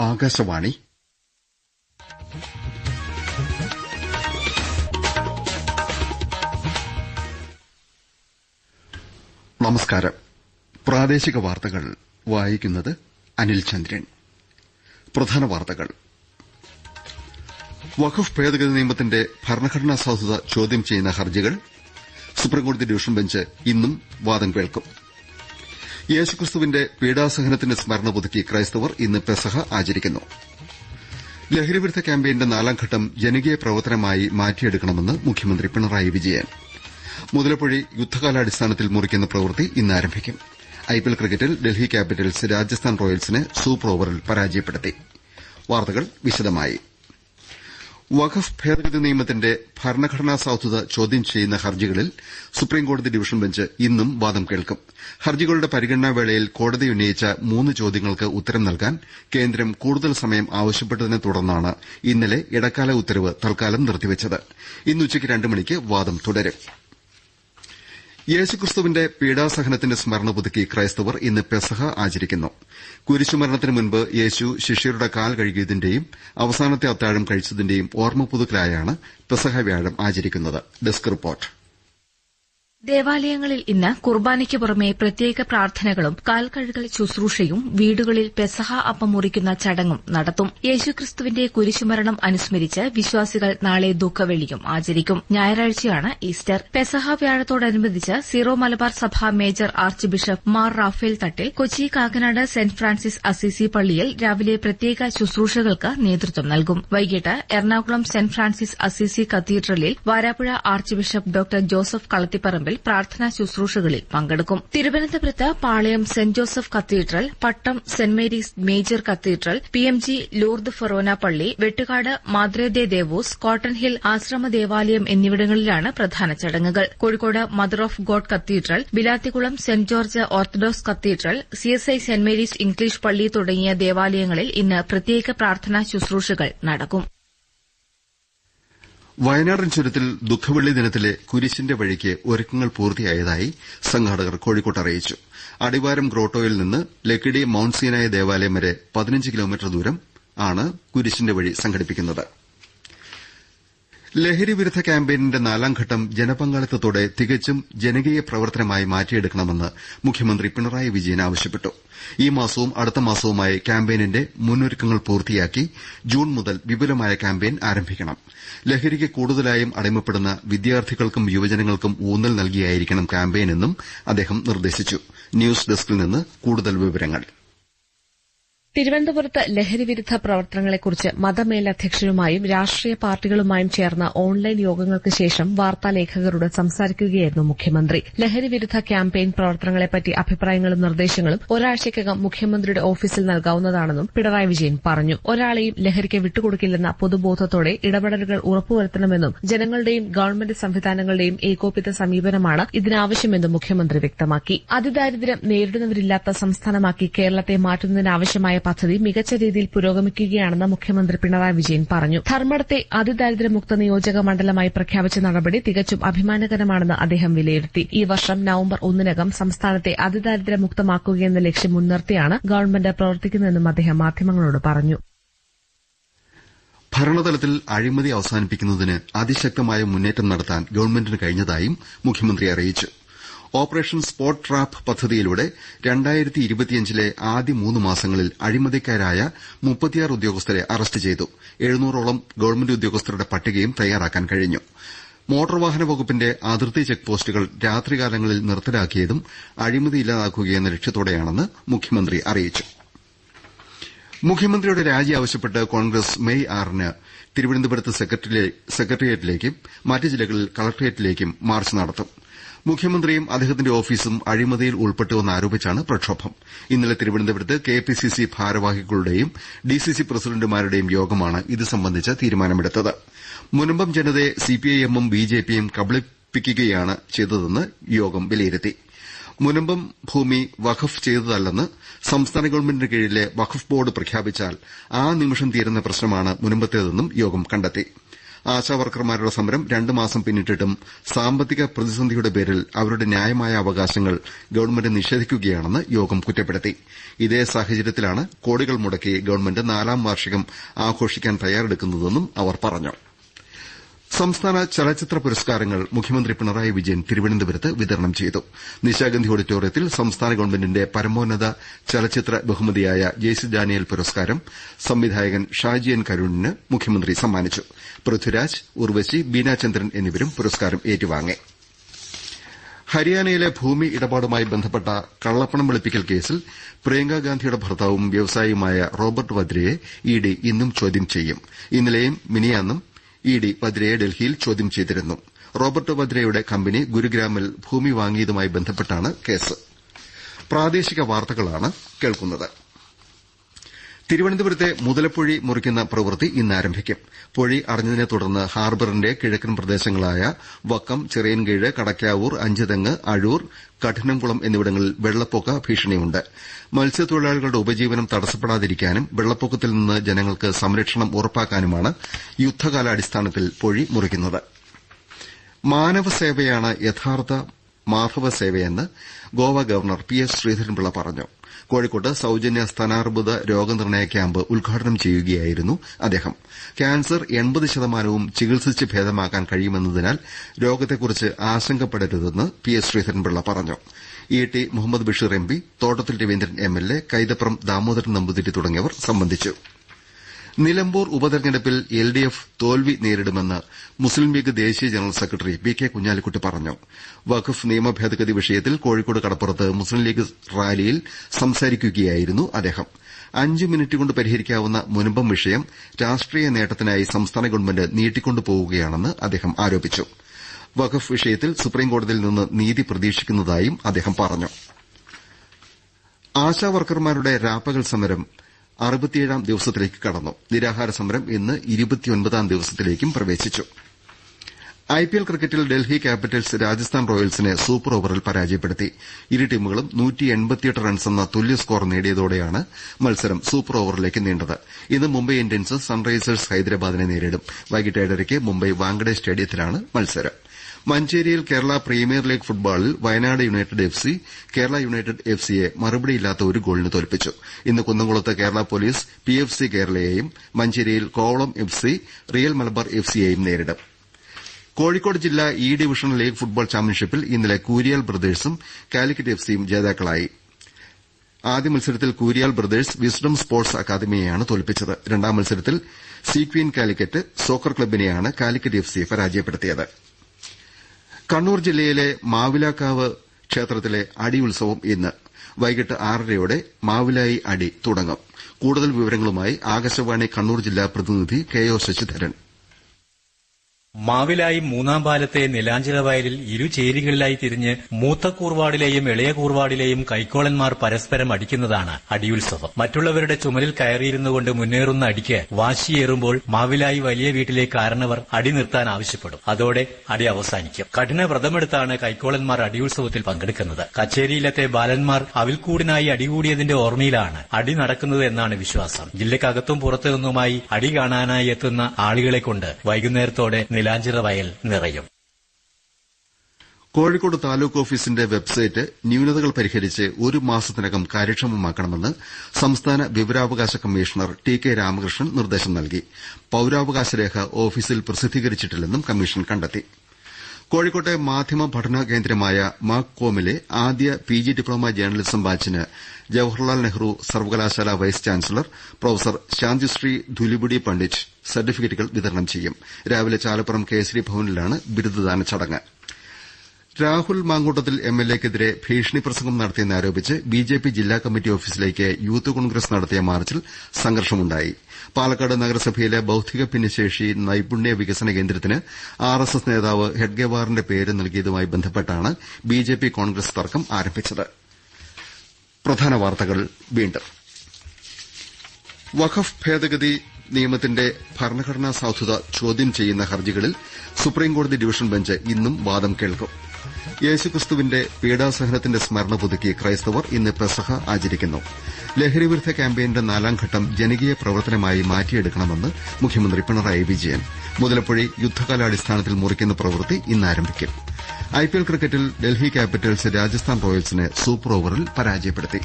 ആകാശവാണി. നമസ്കാരം. പ്രാദേശിക വാർത്തകൾ വായിക്കുന്നത് അനിൽ ചന്ദ്രൻ. പ്രധാന വാർത്തകൾ. വഖഫ് ഭേദഗതി നിയമത്തിന്റെ ഭരണഘടനാ സാധുത ചോദ്യം ചെയ്യുന്ന ഹർജികൾ സുപ്രീംകോടതി ഡിവിഷൻ ബെഞ്ച് ഇന്നും വാദം കേൾക്കും. യേശുക്രിസ്തുവിന്റെ പീഡാസഹനത്തിന്റെ സ്മരണ പുതുക്കി ക്രൈസ്തവർ ഇന്ന് പെസഹ ആചരിക്കുന്നു. ലഹരിവിരുദ്ധ ക്യാമ്പയിന്റെ നാലാംഘട്ടം ജനകീയ പ്രവർത്തനമായി മാറ്റിയെടുക്കണമെന്ന് മുഖ്യമന്ത്രി പിണറായി വിജയൻ. മുതലപ്പൊഴി യുദ്ധകാലാടിസ്ഥാനത്തിൽ മുറിക്കുന്ന പ്രവൃത്തി ഇന്ന് ആരംഭിക്കും. ഐപിഎൽ ക്രിക്കറ്റിൽ ഡൽഹി ക്യാപിറ്റൽസ് രാജസ്ഥാൻ റോയൽസിനെ സൂപ്പർ ഓവറിൽ പരാജയപ്പെടുത്തി. വാർത്തകൾ വിശദമായി. വഖഫ് ഭേദഗതി നിയമത്തിന്റെ ഭരണഘടനാ സാധുത ചോദ്യം ചെയ്യുന്ന ഹർജികളിൽ സുപ്രീംകോടതി ഡിവിഷൻ ബെഞ്ച് ഇന്നും വാദം കേൾക്കും. ഹർജികളുടെ പരിഗണനാ വേളയിൽ കോടതി ഉന്നയിച്ച മൂന്ന് ചോദ്യങ്ങൾക്ക് ഉത്തരം നൽകാൻ കേന്ദ്രം കൂടുതൽ സമയം ആവശ്യപ്പെട്ടതിനെ തുടർന്നാണ് ഇന്നലെ ഇടക്കാല ഉത്തരവ് തൽക്കാലം നിർത്തിവച്ചത്. ഇന്ന് ഉച്ചയ്ക്ക് രണ്ട് മണിക്ക് വാദം തുടരും. യേശുക്രിസ്തുവിന്റെ പീഡാസഹനത്തിന്റെ സ്മരണ പുതുക്കി ക്രൈസ്തവർ ഇന്ന് പെസഹ ആചരിക്കുന്നു. കുരിശുമരണത്തിന് മുൻപ് യേശു ശിഷ്യരുടെ കാൽ കഴുകിയതിന്റെയും അവസാനത്തെ അത്താഴം കഴിച്ചതിന്റെയും ഓർമ്മ പുതുക്കലായാണ് പെസഹ വ്യാഴം ആചരിക്കുന്നത്. Desk report. ദേവാലയങ്ങളിൽ ഇന്ന് കുർബാനയ്ക്ക് പുറമെ പ്രത്യേക പ്രാർത്ഥനകളും കാൽകഴുകൽ ശുശ്രൂഷയും വീടുകളിൽ പെസഹ അപ്പം മുറിക്കുന്ന ചടങ്ങും നടത്തും. യേശുക്രിസ്തുവിന്റെ കുരിശുമരണം അനുസ്മരിച്ച് വിശ്വാസികൾ നാളെ ദുഃഖവെള്ളിയും ആചരിക്കും. ഞായറാഴ്ചയാണ് ഈസ്റ്റർ. പെസഹ വ്യാഴത്തോടനുബന്ധിച്ച് സീറോ മലബാർ സഭ major archbishop Mar Raphael Thattil Kochi Kakkanad Saint Francis Assisi പള്ളിയിൽ രാവിലെ പ്രത്യേക ശുശ്രൂഷകൾക്ക് നേതൃത്വം നൽകും. വൈകിട്ട് എറണാകുളം സെന്റ് ഫ്രാൻസിസ് അസീസി കത്തീഡ്രലിൽ Varapuzha archbishop doctor Joseph Kalathiparambil പ്രാർത്ഥനാ ശുശ്രൂഷകളിൽ പങ്കെടുക്കും. തിരുവനന്തപുരത്ത് Palayam Saint Joseph cathedral Pattom Saint Mary's major cathedral P M G Lourdes forane പള്ളി വെട്ടുകാട് മാദ്രേദേ ദേവൂസ് കോട്ടൺ ഹിൽ ആശ്രമ ദേവാലയം എന്നിവിടങ്ങളിലാണ് പ്രധാന ചടങ്ങുകൾ. Kozhikode mother of God cathedral Bilathikulam Saint George orthodox cathedral CSI Saint Mary's English പള്ളി തുടങ്ങിയ ദേവാലയങ്ങളിൽ ഇന്ന് പ്രത്യേക പ്രാർത്ഥനാ ശുശ്രൂഷകൾ നടക്കും. വയനാടൻ ചുരത്തിൽ ദുഃഖവെള്ളി ദിനത്തിലെ കുരിശിന്റെ വഴിക്ക് ഒരുക്കങ്ങൾ പൂർത്തിയായതായി സംഘാടകർ കോഴിക്കോട്ട് അറിയിച്ചു. അടിവാരം ഗ്രോട്ടോയിൽ നിന്ന് ലക്കിടി മൌണ്ട് ദേവാലയം വരെ പതിനഞ്ച് കിലോമീറ്റർ ദൂരം ആണ് കുരിശിന്റെ വഴി ലഹരി വിരുദ്ധ ക്യാമ്പയിനിന്റെ നാലാംഘട്ടം ജനപങ്കാളിത്തത്തോടെ തികച്ചും ജനകീയ പ്രവർത്തനമായി മാറ്റിയെടുക്കണമെന്ന് മുഖ്യമന്ത്രി പിണറായി വിജയൻ ആവശ്യപ്പെട്ടു. ഈ മാസവും അടുത്ത മാസവുമായി ക്യാമ്പയിനിന്റെ മുന്നൊരുക്കങ്ങൾ പൂർത്തിയാക്കി ജൂൺ മുതൽ വിപുലമായ ക്യാമ്പയിൻ ആരംഭിക്കണം. ലഹരിക്ക് കൂടുതലായും അടിമപ്പെടുന്ന വിദ്യാർത്ഥികൾക്കും യുവജനങ്ങൾക്കും ഊന്നൽ നൽകിയായിരിക്കണം ക്യാമ്പയിനെന്നും അദ്ദേഹം നിർദ്ദേശിച്ചു. ന്യൂസ് ഡെസ്കിൽ നിന്ന് കൂടുതൽ വിവരങ്ങൾ. തിരുവനന്തപുരത്ത് ലഹരിവിരുദ്ധ പ്രവർത്തനങ്ങളെക്കുറിച്ച് മതമേലധ്യക്ഷരുമായും രാഷ്ട്രീയ പാർട്ടികളുമായും ചേർന്ന ഓൺലൈൻ യോഗങ്ങൾക്ക് ശേഷം വാർത്താലേഖകരോട് സംസാരിക്കുകയായിരുന്നു മുഖ്യമന്ത്രി. ലഹരിവിരുദ്ധ ക്യാമ്പയിൻ പ്രവർത്തനങ്ങളെപ്പറ്റി അഭിപ്രായങ്ങളും നിർദ്ദേശങ്ങളും ഒരാഴ്ചയ്ക്കകം മുഖ്യമന്ത്രിയുടെ ഓഫീസിൽ നൽകാവുന്നതാണെന്നും പിണറായി വിജയൻ പറഞ്ഞു. ഒരാളെയും ലഹരിക്ക് വിട്ടുകൊടുക്കില്ലെന്ന പൊതുബോധത്തോടെ ഇടപെടലുകൾ ഉറപ്പുവരുത്തണമെന്നും ജനങ്ങളുടെയും ഗവൺമെന്റ് സംവിധാനങ്ങളുടെയും ഏകോപിത സമീപനമാണ് ഇതിനാവശ്യമെന്നും മുഖ്യമന്ത്രി വ്യക്തമാക്കി. അതിദാരിദ്ര്യം നേരിടുന്നവരില്ലാത്ത സംസ്ഥാനമാക്കി കേരളത്തെ മാറ്റുന്നതിനാവശ്യമായ പദ്ധതി മികച്ച രീതിയിൽ പുരോഗമിക്കുകയാണെന്ന് മുഖ്യമന്ത്രി പിണറായി വിജയൻ പറഞ്ഞു. ധർമ്മടത്തെ അതിദാരിദ്ര്യമുക്ത നിയോജക മണ്ഡലമായി പ്രഖ്യാപിച്ച നടപടി തികച്ചും അഭിമാനകരമാണെന്ന് അദ്ദേഹം വിലയിരുത്തി. ഈ വർഷം നവംബർ ഒന്നിനകം സംസ്ഥാനത്തെ അതിദാരിദ്ര്യമുക്തമാക്കുകയെന്ന ലക്ഷ്യം മുൻനിർത്തിയാണ് ഗവൺമെന്റ് പ്രവർത്തിക്കുന്നതെന്നും അദ്ദേഹം മാധ്യമങ്ങളോട് പറഞ്ഞു. ഭരണതലത്തിൽ അഴിമതി അവസാനിപ്പിക്കുന്നതിന് അതിശക്തമായ മുന്നേറ്റം നടത്താൻ ഗവൺമെന്റിന് കഴിഞ്ഞതായും മുഖ്യമന്ത്രി അറിയിച്ചു. ഓപ്പറേഷൻ സ്പോട്ട് ട്രാപ്പ് പദ്ധതിയിലൂടെ ലെ ആദ്യ മൂന്ന് മാസങ്ങളിൽ അഴിമതിക്കാരായ മുപ്പത്തിയാറ് ഉദ്യോഗസ്ഥരെ അറസ്റ്റ് ചെയ്തു. എഴുന്നൂറോളം ഗവൺമെന്റ് ഉദ്യോഗസ്ഥരുടെ പട്ടികയും തയ്യാറാക്കാൻ കഴിഞ്ഞു. മോട്ടോർ വാഹന വകുപ്പിന്റെ അതിർത്തി ചെക്ക് പോസ്റ്റുകൾ രാത്രികാലങ്ങളിൽ നിർത്തലാക്കിയതും അഴിമതി ഇല്ലാതാക്കുകയെന്ന ലക്ഷ്യത്തോടെയാണെന്ന് മുഖ്യമന്ത്രി അറിയിച്ചു. മുഖ്യമന്ത്രിയുടെ രാജി ആവശ്യപ്പെട്ട് കോൺഗ്രസ് മെയ് ആറിന് തിരുവനന്തപുരത്ത് സെക്രട്ടേറിയറ്റിലേക്കും മറ്റ് ജില്ലകളിൽ കളക്ടറേറ്റിലേക്കും മാർച്ച് നടത്തും. മുഖ്യമന്ത്രിയും അദ്ദേഹത്തിന്റെ ഓഫീസും അഴിമതിയിൽ ഉൾപ്പെട്ടുവെന്നാരോപിച്ചാണ് പ്രക്ഷോഭം. ഇന്നലെ തിരുവനന്തപുരത്ത് കെപിസിസി ഭാരവാഹികളുടെയും ഡിസിസി പ്രസിഡന്റുമാരുടെയും യോഗമാണ് ഇത് സംബന്ധിച്ച തീരുമാനമെടുത്തത്. മുനമ്പം ജനതയെ സിപിഐഎമ്മും ബിജെപിയും കബളിപ്പിക്കുകയാണ് ചെയ്തതെന്ന് യോഗം വിലയിരുത്തി. മുനമ്പം ഭൂമി വഖഫ് ചെയ്തതല്ലെന്ന് സംസ്ഥാന ഗവൺമെന്റിന് കീഴിലെ വഖഫ് ബോർഡ് പ്രഖ്യാപിച്ചാൽ ആ നിമിഷം തീരുന്ന പ്രശ്നമാണ് മുനമ്പത്തേതെന്നും യോഗം കണ്ടെത്തി. ആശാവർക്കർമാരുടെ സമരം രണ്ട് മാസം പിന്നിട്ടിട്ടും സാമ്പത്തിക പ്രതിസന്ധിയുടെ പേരിൽ അവരുടെ ന്യായമായ അവകാശങ്ങൾ ഗവൺമെന്റ് നിഷേധിക്കുകയാണെന്ന് യോഗം കുറ്റപ്പെടുത്തി. ഇതേ സാഹചര്യത്തിലാണ് കോടികൾ മുടക്കി ഗവൺമെന്റ് നാലാം വാർഷികം ആഘോഷിക്കാൻ തയ്യാറെടുക്കുന്നതെന്നും അവർ പറഞ്ഞു. സംസ്ഥാന ചലച്ചിത്ര പുരസ്കാരങ്ങൾ മുഖ്യമന്ത്രി പിണറായി വിജയൻ തിരുവനന്തപുരത്ത് വിതരണം ചെയ്തു. നിശാഗന്ധി ഓഡിറ്റോറിയത്തിൽ സംസ്ഥാന ഗവൺമെന്റിന്റെ പരമോന്നത ചലച്ചിത്ര ബഹുമതിയായ ജെ സി ഡാനിയൽ പുരസ്കാരം സംവിധായകൻ ഷാജി എൻ കരുണിന് മുഖ്യമന്ത്രി സമ്മാനിച്ചു. പൃഥ്വിരാജ് ഉർവശി ബീനാചന്ദ്രൻ എന്നിവരും പുരസ്കാരം ഏറ്റുവാങ്ങി. ഹരിയാനയിലെ ഭൂമി ഇടപാടുമായി ബന്ധപ്പെട്ട കള്ളപ്പണം വെളുപ്പിക്കൽ കേസിൽ പ്രിയങ്കാഗാന്ധിയുടെ ഭർത്താവും വ്യവസായിയുമായ റോബർട്ട് വദ്രയെ ഇഡി ഇന്നും ചോദ്യം ചെയ്യും. ഇന്നലെയും മിനിയാന്നും ഇഡി വദ്രയെ ഡൽഹിയിൽ ചോദ്യം ചെയ്തിരുന്നു. റോബർട്ട് വദ്രയുടെ കമ്പനി ഗുരുഗ്രാമിൽ ഭൂമി വാങ്ങിയതുമായി ബന്ധപ്പെട്ടാണ് കേസ്. തിരുവനന്തപുരത്തെ മുതലപ്പൊഴി മുറിക്കുന്ന പ്രവൃത്തി ഇന്ന് ആരംഭിക്കും. പൊഴി അടഞ്ഞതിനെ തുടർന്ന് ഹാർബറിന്റെ കിഴക്കൻ പ്രദേശങ്ങളായ വക്കം ചിറയൻകീഴ് കടക്കാവൂർ അഞ്ചുതെങ്ങ് അഴൂർ കഠിനംകുളം എന്നിവിടങ്ങളിൽ വെള്ളപ്പൊക്ക ഭീഷണിയുണ്ട്. മത്സ്യത്തൊഴിലാളികളുടെ ഉപജീവനം തടസ്സപ്പെടാതിരിക്കാനും വെള്ളപ്പൊക്കത്തിൽ നിന്ന് ജനങ്ങൾക്ക് സംരക്ഷണം ഉറപ്പാക്കാനുമാണ് യുദ്ധകാലാടിസ്ഥാനത്തിൽ പൊഴി മുറിക്കുന്നത്. മാനവസേവയാണ് യഥാർത്ഥ മാധവസേവയെന്ന് Goa governor P S Sreedharan Pillai പറഞ്ഞു. കോഴിക്കോട്ട് സൌജന്യ സ്തനാർബുദ രോഗനിർണയ ക്യാമ്പ് ഉദ്ഘാടനം ചെയ്യുകയായിരുന്നു അദ്ദേഹം. ക്യാൻസർ എൺപത് ശതമാനവും ചികിത്സിച്ച് ഭേദമാക്കാൻ കഴിയുമെന്നതിനാൽ രോഗത്തെക്കുറിച്ച് ആശങ്കപ്പെടരുതെന്ന് പി എസ് ശ്രീധരൻപിള്ള പറഞ്ഞു. E T Muhammad Basheer M P Thottathil Raveendran M L A Kaithapram Damodaran Namboothiri തുടങ്ങിയവർ സംബന്ധിച്ചു. നിലമ്പൂർ ഉപതെരഞ്ഞെടുപ്പിൽ എൽ ഡി എഫ് തോൽവി നേരിടുമെന്ന് മുസ്ലിം ലീഗ് ദേശീയ general secretary P K Kunhalikutty പറഞ്ഞു. വഖഫ് നിയമ ഭേദഗതി വിഷയത്തിൽ കോഴിക്കോട് കടപ്പുറത്ത് മുസ്ലിം ലീഗ് റാലിയിൽ സംസാരിക്കുകയായിരുന്നു അദ്ദേഹം. അഞ്ച് മിനിറ്റ് കൊണ്ട് പരിഹരിക്കാവുന്ന മുനമ്പം വിഷയം രാഷ്ട്രീയ നേട്ടത്തിനായി സംസ്ഥാന ഗവൺമെന്റ് നീട്ടിക്കൊണ്ടുപോവുകയാണെന്ന് അദ്ദേഹം ആരോപിച്ചു. വഖഫ് വിഷയത്തിൽ സുപ്രീംകോടതിയിൽ നിന്ന് നീതി പ്രതീക്ഷിക്കുന്നതായും അദ്ദേഹം പറഞ്ഞു. ആശാവർക്കർമാരുടെ രാപ്പകൽ സമരം അറുപത്തിയേഴാം ദിവസത്തിലേക്ക് കടന്നു. നിരാഹാര സമരം ഇന്ന് ഇരുപത്തിയൊൻപതാം ദിവസത്തിലേക്കും പ്രവേശിച്ചു. ഐപിഎൽ ക്രിക്കറ്റിൽ ഡൽഹി ക്യാപിറ്റൽസ് രാജസ്ഥാൻ റോയൽസിനെ സൂപ്പർ ഓവറിൽ പരാജയപ്പെടുത്തി. ഇരു ടീമുകളും എന്ന തുല്യ സ്കോർ നേടിയതോടെയാണ് മത്സരം സൂപ്പർ ഓവറിലേക്ക് നീണ്ടത്. ഇന്ന് മുംബൈ ഇന്ത്യൻസ് സൺറൈസേഴ്സ് ഹൈദരാബാദിനെ നേരിടും. വൈകിട്ട് ഏഴരയ്ക്ക് മുംബൈ വാങ്കഡെ സ്റ്റേഡിയത്തിലാണ് മത്സരം. മഞ്ചേരിയിൽ കേരള പ്രീമിയർ ലീഗ് ഫുട്ബോളിൽ Wayanad united F C Kerala united F സിയെ മറുപടിയില്ലാത്ത ഒരു ഗോളിന് തോൽപ്പിച്ചു. ഇന്ന് കുന്നംകുളത്ത് Kerala police P F C കേരളയെയും മഞ്ചേരിയിൽ Kovalam F C real Malabar F സിയെയും നേരിടും. കോഴിക്കോട് ജില്ലാ ഇ ഡിവിഷൻ ലീഗ് ഫുട്ബോൾ ചാമ്പ്യൻഷിപ്പിൽ ഇന്നലെ കൂരിയാൽ ബ്രദേഴ്സും കാലിക്കറ്റ് എഫ് സിയും ജേതാക്കളായി. ആദ്യ മത്സരത്തിൽ കൂരിയാൽ ബ്രദേഴ്സ് വിസ്ഡം സ്പോർട്സ് അക്കാദമിയെയാണ് തോൽപ്പിച്ചത്. രണ്ടാം മത്സരത്തിൽ സീക്വീൻ കാലിക്കറ്റ് സോക്കർ ക്ലബിനെയാണ് കാലിക്കറ്റ് എഫ് സി പരാജയപ്പെടുത്തിയത്. കണ്ണൂർ ജില്ലയിലെ മാവിലാക്കാവ് ക്ഷേത്രത്തിലെ അടിയുത്സവം ഇന്ന് വൈകിട്ട് ആറരയോടെ മാവിലായി അടി തുടങ്ങും. കൂടുതൽ വിവരങ്ങളുമായി ആകാശവാണി കണ്ണൂർ ജില്ലാ പ്രതിനിധി കെ ഒ ശശിധരൻ. മാവിലായി മൂന്നാം പാലത്തെ നിലാഞ്ചിറ വയലിൽ ഇരു ചേരികളിലായി തിരിഞ്ഞ് മൂത്ത കൂർവാടിലെയും ഇളയ കൂർവാടിലെയും കൈക്കോളന്മാർ പരസ്പരം അടിക്കുന്നതാണ് അടിയുത്സവം. മറ്റുള്ളവരുടെ ചുമലിൽ കയറിയിരുന്നുകൊണ്ട് മുന്നേറുന്ന അടിക്ക് വാശിയേറുമ്പോൾ മാവിലായി വലിയ വീട്ടിലെ കാരണവർ അടി നിർത്താൻ ആവശ്യപ്പെടും. അതോടെ അടി അവസാനിക്കും. കഠിന വ്രതമെടുത്താണ് കൈക്കോളന്മാർ അടിയുത്സവത്തിൽ പങ്കെടുക്കുന്നത്. കച്ചേരിയിലത്തെ ബാലന്മാർ അവിൽക്കൂടിനായി അടികൂടിയതിന്റെ ഓർമ്മയിലാണ് അടി നടക്കുന്നത് എന്നാണ് വിശ്വാസം. ജില്ലക്കകത്തും പുറത്തുനിന്നുമായി അടി കാണാനായി എത്തുന്ന ആളുകളെ കൊണ്ട് വൈകുന്നേരത്തോടെ നിലാഞ്ചിറ വയൽ നിറയും. കോഴിക്കോട് താലൂക്ക് ഓഫീസിന്റെ വെബ്സൈറ്റ് ന്യൂനതകൾ പരിഹരിച്ച് ഒരു മാസത്തിനകം കാര്യക്ഷമമാക്കണമെന്ന് സംസ്ഥാന വിവരാവകാശ കമ്മീഷണർ ടി കെ രാമകൃഷ്ണൻ നിർദ്ദേശം നൽകി. പൌരാവകാശ രേഖ ഓഫീസിൽ പ്രസിദ്ധീകരിച്ചിട്ടില്ലെന്നും കമ്മീഷൻ കണ്ടെത്തി. കോഴിക്കോട്ടെ മാധ്യമ പഠന കേന്ദ്രമായ മാക് കോമിലെ ആദ്യ പി ജി ഡിപ്ലോമ ജേർണലിസം ബാച്ചിന് ജവഹർലാൽ നെഹ്റു സർവകലാശാല vice chancellor professor Santishree Dhulipudi Pandit സർട്ടിഫിക്കറ്റുകൾ വിതരണം ചെയ്യും. രാവിലെ ചാലപ്പുറം കേസരി ഭവനിലാണ് ബിരുദദാന ചടങ്ങ്. രാഹുൽ മാങ്കൂട്ടത്തിൽ എംഎൽഎക്കെതിരെ ഭീഷണി പ്രസംഗം നടത്തിയെന്നാരോപിച്ച് ബിജെപി ജില്ലാ കമ്മിറ്റി ഓഫീസിലേക്ക് യൂത്ത് കോൺഗ്രസ് നടത്തിയ മാർച്ചിൽ സംഘർഷമുണ്ടായി. പാലക്കാട് നഗരസഭയിലെ ബൌദ്ധിക ഭിന്നശേഷി നൈപുണ്യ വികസന കേന്ദ്രത്തിന് ആർഎസ്എസ് നേതാവ് ഹെഡ്ഗെവാറിന്റെ പേര് നൽകിയതുമായി ബന്ധപ്പെട്ടാണ് ബിജെപി കോൺഗ്രസ് തർക്കം ആരംഭിച്ചത്. വഖഫ് ഭേദഗതി നിയമത്തിന്റെ ഭരണഘടനാ സാധുത ചോദ്യം ചെയ്യുന്ന ഹർജികളിൽ സുപ്രീംകോടതി ഡിവിഷൻ ബെഞ്ച് ഇന്നും വാദം കേൾക്കും. യേശുക്രിസ്തുവിന്റെ പീഡാസഹനത്തിന്റെ സ്മരണ പുതുക്കി ക്രൈസ്തവർ ഇന്ന് പ്രസഹ ആചരിക്കുന്നു. ലഹരിവിരുദ്ധ ക്യാമ്പയിന്റെ നാലാംഘട്ടം ജനകീയ പ്രവർത്തനമായി മാറ്റിയെടുക്കണമെന്ന് മുഖ്യമന്ത്രി പിണറായി വിജയൻ. മുതലപ്പുഴി യുദ്ധകാലാടിസ്ഥാനത്തിൽ മുറിക്കുന്ന പ്രവൃത്തി ഇന്ന് ആരംഭിക്കും. ഐപിഎൽ ക്രിക്കറ്റിൽ ഡൽഹി ക്യാപിറ്റൽസ് രാജസ്ഥാൻ റോയൽസിനെ സൂപ്പർ ഓവറിൽ പരാജയപ്പെടുത്തി.